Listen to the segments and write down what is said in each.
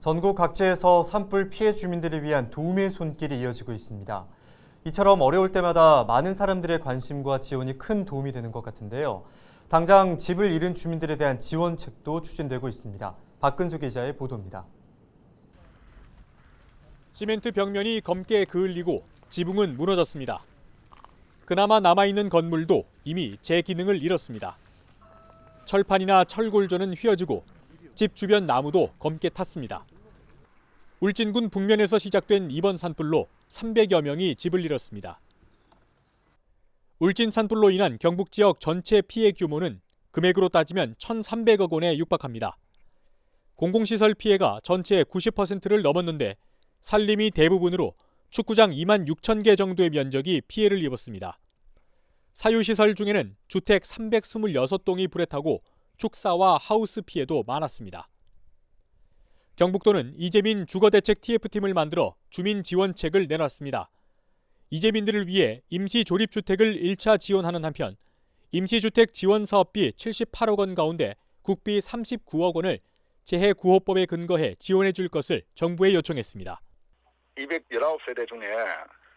전국 각지에서 산불 피해 주민들을 위한 도움의 손길이 이어지고 있습니다. 이처럼 어려울 때마다 많은 사람들의 관심과 지원이 큰 도움이 되는 것 같은데요. 당장 집을 잃은 주민들에 대한 지원책도 추진되고 있습니다. 박근수 기자의 보도입니다. 시멘트 벽면이 검게 그을리고 지붕은 무너졌습니다. 그나마 남아있는 건물도 이미 제 기능을 잃었습니다. 철판이나 철골조는 휘어지고 집 주변 나무도 검게 탔습니다. 울진군 북면에서 시작된 이번 산불로 300여 명이 집을 잃었습니다. 울진 산불로 인한 경북 지역 전체 피해 규모는 금액으로 따지면 1,300억 원에 육박합니다. 공공시설 피해가 전체의 90%를 넘었는데 산림이 대부분으로 축구장 2만 6천 개 정도의 면적이 피해를 입었습니다. 사유시설 중에는 주택 326동이 불에 타고 축사와 하우스 피해도 많았습니다. 경북도는 이재민 주거대책 TF팀을 만들어 주민 지원책을 내놨습니다. 이재민들을 위해 임시 조립주택을 1차 지원하는 한편 임시주택 지원 사업비 78억 원 가운데 국비 39억 원을 재해 구호법에 근거해 지원해 줄 것을 정부에 요청했습니다. 219세대 중에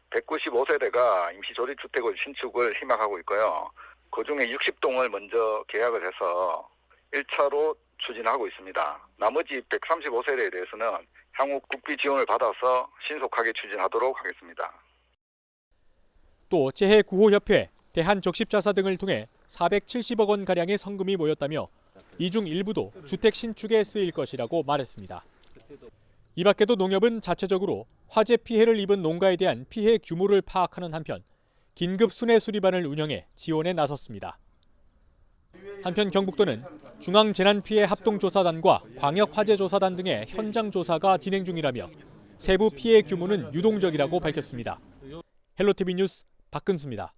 195세대가 임시조립주택을 신축을 희망하고 있고요. 그 중에 60동을 먼저 계약을 해서 1차로 추진하고 있습니다. 나머지 135세대에 대해서는 향후 국비 지원을 받아서 신속하게 추진하도록 하겠습니다. 또 재해 구호 협회, 대한적십자사 등을 통해 470억 원 가량의 성금이 모였다며 이 중 일부도 주택 신축에 쓰일 것이라고 말했습니다. 이 밖에도 농협은 자체적으로 화재 피해를 입은 농가에 대한 피해 규모를 파악하는 한편 긴급 순회 수리반을 운영해 지원에 나섰습니다. 한편 경북도는 중앙재난피해 합동조사단과 광역화재조사단 등의 현장 조사가 진행 중이라며 세부 피해 규모는 유동적이라고 밝혔습니다. 헬로티비 뉴스 박근수입니다.